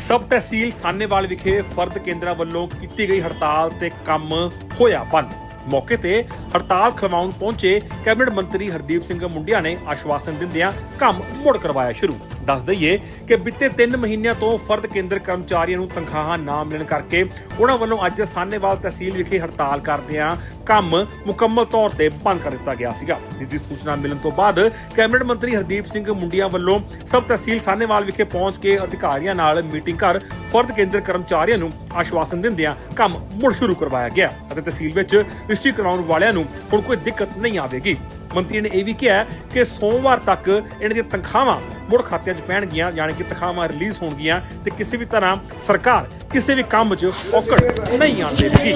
ਸਬ ਤਹਿਸੀਲ ਸਾਨੇਵਾਲ ਵਿਖੇ ਫਰਦ ਕੇਂਦਰਾਂ ਵੱਲੋਂ ਕੀਤੀ ਗਈ ਹੜਤਾਲ ਤੇ ਕੰਮ ਹੋਇਆ ਬੰਦ। ਮੌਕੇ ਤੇ ਹੜਤਾਲ ਖਲਵਾਉਣ ਪਹੁੰਚੇ ਕੈਬਨਿਟ ਮੰਤਰੀ ਹਰਦੀਪ ਸਿੰਘ ਮੁੰਡਿਆ ਨੇ ਆਸ਼ਵਾਸਨ ਦਿੰਦਿਆਂ ਕੰਮ ਮੁੜ ਕਰਵਾਇਆ ਸ਼ੁਰੂ। ਦੱਸ ਦਈਏ ਕਿ ਬੀਤੇ 3 ਮਹੀਨਿਆਂ ਤੋਂ ਫਰਦ ਕੇਂਦਰ ਕਰਮਚਾਰੀਆਂ ਨੂੰ ਤਨਖਾਹਾਂ ਨਾ ਮਿਲਣ ਕਰਕੇ ਉਹਨਾਂ ਵੱਲੋਂ ਅੱਜ ਸਾਨੇਵਾਲ ਤਹਿਸੀਲ ਵਿਖੇ ਹੜਤਾਲ ਕਰਦਿਆਂ ਕੰਮ ਮੁਕੰਮਲ ਤੌਰ ਤੇ ਬੰਦ ਕਰ ਦਿੱਤਾ ਗਿਆ ਸੀਗਾ। ਇਸ ਦੀ ਸੂਚਨਾ ਮਿਲਣ ਤੋਂ ਬਾਅਦ ਕੈਬਨਿਟ ਮੰਤਰੀ ਹਰਦੀਪ ਸਿੰਘ ਮੁੰਡਿਆ ਵੱਲੋਂ ਸਬ ਤਹਿਸੀਲ ਸਾਨੇਵਾਲ ਵਿਖੇ ਪਹੁੰਚ ਕੇ ਅਧਿਕਾਰੀਆਂ ਨਾਲ ਮੀਟਿੰਗ ਕਰ ਫਰਦ ਕੇਂਦਰ ਕਰਮਚਾਰੀਆਂ ਨੂੰ ਆਸ਼ਵਾਸਨ ਦਿੰਦਿਆਂ ਕੰਮ ਮੁੜ ਸ਼ੁਰੂ ਕਰਵਾਇਆ ਗਿਆ ਅਤੇ ਤਹਿਸੀਲ ਵਿੱਚ ਰਜਿਸਟਰੀ ਕਰਾਉਣ ਵਾਲਿਆਂ ਨੂੰ ਹੁਣ ਕੋਈ ਦਿੱਕਤ ਨਹੀਂ ਆਵੇਗੀ। ਮੰਤਰੀ ਨੇ ਇਹ ਵੀ ਕਿਹਾ ਕਿ ਸੋਮਵਾਰ ਤੱਕ ਇਹਨਾਂ ਦੀਆਂ ਤਨਖਾਹਾਂ ਮੁੜ ਖਾਤਿਆਂ 'ਚ ਪੈਣਗੀਆਂ, ਯਾਨੀ ਕਿ ਤਨਖਾਹਾਂ ਰਿਲੀਜ਼ ਹੋਣਗੀਆਂ ਤੇ ਕਿਸੇ ਵੀ ਤਰ੍ਹਾਂ ਸਰਕਾਰ ਕਿਸੇ ਵੀ ਕੰਮ 'ਚ ਔਕੜ ਨਹੀਂ ਆਉਣ ਦੇਵੇਗੀ।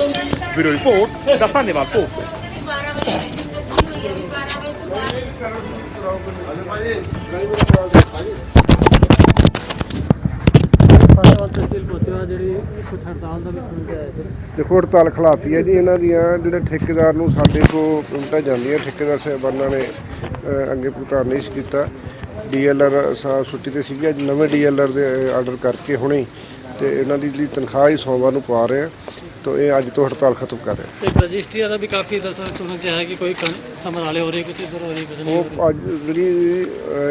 ਬਿਊਰੋ ਰਿਪੋਰਟ ਦਸਾਨੇਵਾਲ ਪੋਸਟ ਸਾਡਾ ਤਹਿਸੀਲ ਜਿਹੜੀ ਕੁਝ ਹੜਤਾਲ ਦਾ ਵੀ ਸੁਣ ਕੇ ਆਏ ਸੀ ਦੇਖੋ ਹੜਤਾਲ ਖਿਲਾਫੀ ਹੈ ਜੀ ਇਹਨਾਂ ਦੀਆਂ ਜਿਹੜੇ ਠੇਕੇਦਾਰ ਨੂੰ ਸਾਡੇ ਕੋਲ ਪੇਮੈਂਟਾਂ ਜਾਂਦੀਆਂ ਠੇਕੇਦਾਰ ਸਾਹਿਬਾਨਾਂ ਨੇ ਅਹ, ਅੱਗੇ ਭੁਗਤਾਨ ਨਹੀਂ ਸੀ ਕੀਤਾ। ਡੀਐਲਆਰ ਸਾ ਛੁੱਟੀ ਤੇ ਸੀਗਾ ਅੱਜ ਨਵੇਂ ਡੀਐਲਆਰ ਦੇ ਆਰਡਰ ਕਰਕੇ ਹੁਣੇ ਹੀ ਤੇ ਇਹਨਾਂ ਦੀ ਜਿਹੜੀ ਤਨਖਾਹ ਹੀ ਸੋਮਵਾਰ ਨੂੰ ਪਾ ਰਹੇ ਆ। ਤਾਂ ਇਹ ਅੱਜ ਤੋਂ ਹੜਤਾਲ ਖਤਮ ਕਰ ਰਹੇ। ਤੇ ਰਜਿਸਟਰੀਆਂ ਦਾ ਵੀ ਕਾਫੀ ਦੱਸਣ ਸੁਣਨ ਚ ਹੈ ਕਿ ਕੋਈ ਸਮਰਾਲੇ ਹੋ ਰਹੀ ਕਿਸੇ ਇੱਧਰ ਹੋ ਰਹੀ। ਨਹੀਂ ਹੋ ਰਹੀ। ਉਹ ਅੱਜ ਜਿਹੜੀ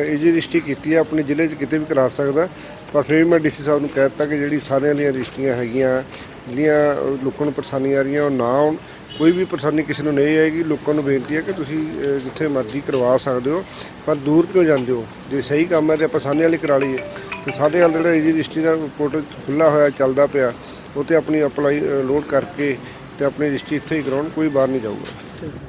ਏਜੀ ਰਜਿਸਟਰੀ ਕੀਤੀ ਹੈ ਆਪਣੇ ਜ਼ਿਲ੍ਹੇ 'ਚ ਕਿਤੇ ਵੀ ਕਰਾ ਸਕਦਾ। ਪਰ ਫਿਰ ਵੀ ਮੈਂ ਡੀਸੀ ਸਾਹਿਬ ਨੂੰ ਕਹਿ ਦਿੱਤਾ ਕਿ ਜਿਹੜੀ ਸਾਰਿਆਂ ਦੀਆਂ ਰਜਿਸਟਰੀਆਂ ਹੈਗੀਆਂ ਜਿਹੜੀਆਂ ਲੋਕਾਂ ਨੂੰ ਪਰੇਸ਼ਾਨੀ ਆ ਰਹੀਆਂ ਉਹ ਨਾ ਆਉਣ। ਕੋਈ ਵੀ ਪਰੇਸ਼ਾਨੀ ਕਿਸੇ ਨੂੰ ਨਹੀਂ ਆਏਗੀ। ਲੋਕਾਂ ਨੂੰ ਬੇਨਤੀ ਹੈ ਕਿ ਤੁਸੀਂ ਅਹ, ਜਿੱਥੇ ਮਰਜ਼ੀ ਕਰਵਾ ਸਕਦੇ ਹੋ ਪਰ ਦੂਰ ਕਿਉਂ ਜਾਂਦੇ ਹੋ? ਜੇ ਸਹੀ ਕੰਮ ਹੈ ਤੇ ਆਪਾਂ ਸਾਨੇ ਵਾਲੀ ਕਰਾ ਲਈਏ। ਤੇ ਸਾਡੇ ਹਾਲ ਜਿਹੜਾ ਏਜੀ ਰਜਿਸਟਰੀ ਦਾ ਪੋਰਟਲ ਖੁੱਲਾ ਹੋਇਆ, ਚੱਲਦਾ ਪਿਆ ਉਹ ਤੇ ਆਪਣੀ ਅਪਲਾਈ ਲੋਡ ਕਰਕੇ ਤੇ ਆਪਣੀ ਰਜਿਸਟਰੀ ਇੱਥੇ ਹੀ ਕਰਾਉਣ, ਕੋਈ ਬਾਹਰ ਨਹੀਂ ਜਾਊਗਾ।